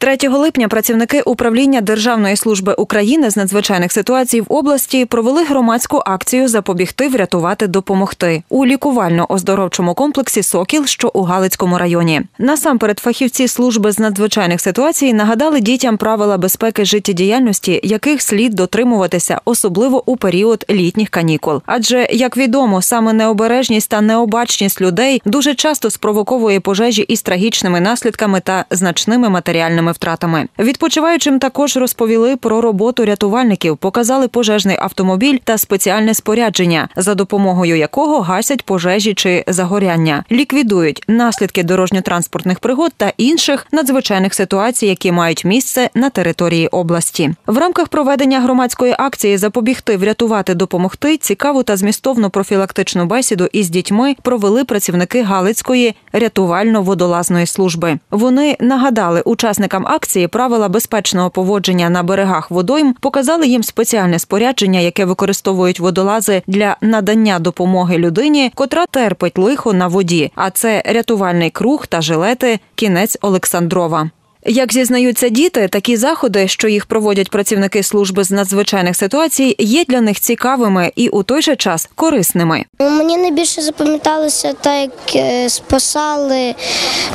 3 липня працівники управління Державної служби України з надзвичайних ситуацій в області провели громадську акцію Запобігти, врятувати, допомогти у лікувально-оздоровчому комплексі Сокіл, що у Галицькому районі. Насамперед, фахівці служби з надзвичайних ситуацій нагадали дітям правила безпеки життєдіяльності, яких слід дотримуватися, особливо у період літніх канікул. Адже, як відомо, саме необережність та необачність людей дуже часто спровоковує пожежі із трагічними наслідками та значними матеріальними втратами. Відпочиваючим також розповіли про роботу рятувальників, показали пожежний автомобіль та спеціальне спорядження, за допомогою якого гасять пожежі чи загоряння, ліквідують наслідки дорожньо-транспортних пригод та інших надзвичайних ситуацій, які мають місце на території області. В рамках проведення громадської акції запобігти, врятувати, допомогти цікаву та змістовну профілактичну бесіду із дітьми провели працівники Галицької рятувально-водолазної служби. Вони нагадали учасникам акції правила безпечного поводження на берегах водойм, показали їм спеціальне спорядження, яке використовують водолази для надання допомоги людині, котра терпить лихо на воді. А це рятувальний круг та жилети кінець Олександрова. Як зізнаються діти, такі заходи, що їх проводять працівники служби з надзвичайних ситуацій, є для них цікавими і у той же час корисними. Ну, Мені найбільше запам'яталося те, як е, спасали,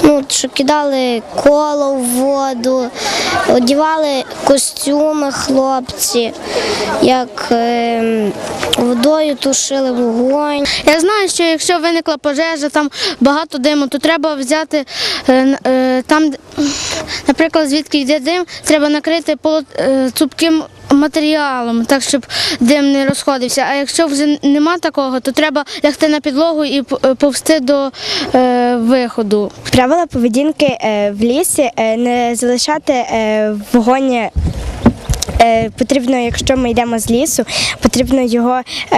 ну, що кидали коло в воду, одягали костюми хлопці, як е, водою тушили вогонь. Я знаю, що якщо виникла пожежа, там багато диму, то треба взяти е, е, там, наприклад, звідки йде дим, треба накрити е, цупким матеріалом, так щоб дим не розходився. А якщо вже нема такого, то треба лягти на підлогу і п- повзти до виходу. Правила поведінки в лісі не залишати вогонь. Е, Потрібно, якщо ми йдемо з лісу, потрібно його, е,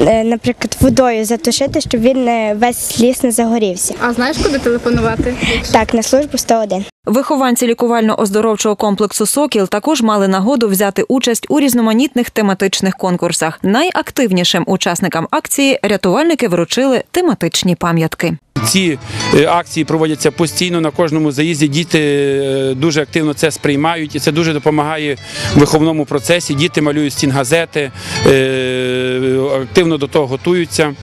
е, наприклад, водою затушити, щоб він весь ліс не загорівся. А знаєш, куди телефонувати? Так, на службу 101. Вихованці лікувально-оздоровчого комплексу Сокіл також мали нагоду взяти участь у різноманітних тематичних конкурсах. Найактивнішим учасникам акції рятувальники вручили тематичні пам'ятки. Ці е, акції проводяться постійно на кожному заїзді. Діти е, дуже активно це сприймають, і це дуже допомагає в виховному процесі. Діти малюють стінгазети, газети, активно до того готуються.